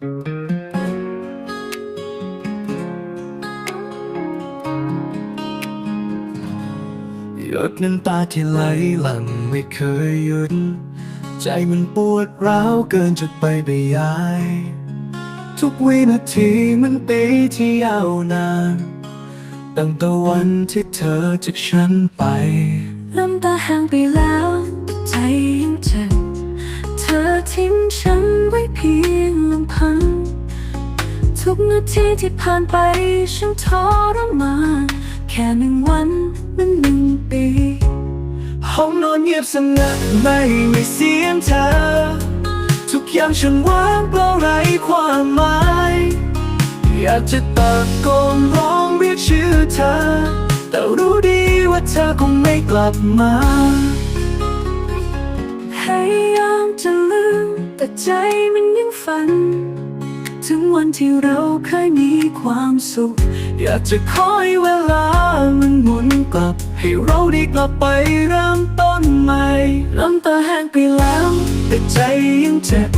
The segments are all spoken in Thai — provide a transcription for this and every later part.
หยดน้ำตาที่ไหลหลั่งไม่เคยหยุด ใจมันปวดร้าวเกินจะไปบรรยาย ทุกวินาทีมันปีที่ยาวนานตั้งแต่วันที่เธอจากฉันไป น้ำตาห่างไปแล้ว นาทีที่ผ่านไปฉันทรมานแค่หนึ่งวันมันหนึ่งปี ห้องนอนเงียบสงัดไม่มีเสียงเธอ ทุกอย่างฉันว่างเปล่าไร้ความหมาย อยากจะตะโกนร้องเรียกชื่อเธอ แต่รู้ดีว่าเธอคงไม่กลับมาพยายามจะลืมแต่ใจมันยังฝัน ถึงวันที่เราเคยมีความสุข อยากจะคอยเวลามันหมุนกลับ ให้เราได้กลับไปเริ่มต้นใหม่น้ำตาแห้งไปแล้ว แต่ใจยังเจ็บ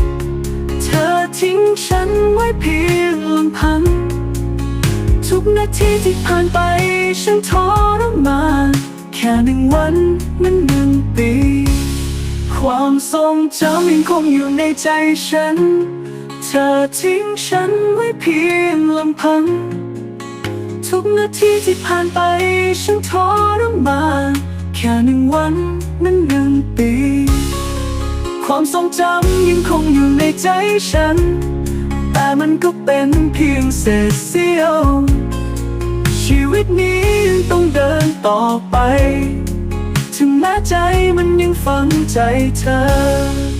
เธอทิ้งฉันไว้เพียงลำพัง ทุกนาทีที่ผ่านไปฉันทรมานแค่หนึ่งวันมันหนึ่งปี ความทรงจำยังคงอยู่ในใจฉัน ธอทิ้งฉันไว้เพียงลำพัง ทุกนาทีที่ผ่านไปฉันทรมานแค่หนึ่งวันมันหนึ่งปี ความทรงจำยังคงอยู่ในใจฉัน แต่มันก็เป็นเพียงเศษเสี้ยว ชีวิตนี้ยังต้องเดินต่อไป ถึงแม้ใจมันยังฝังใจเธอ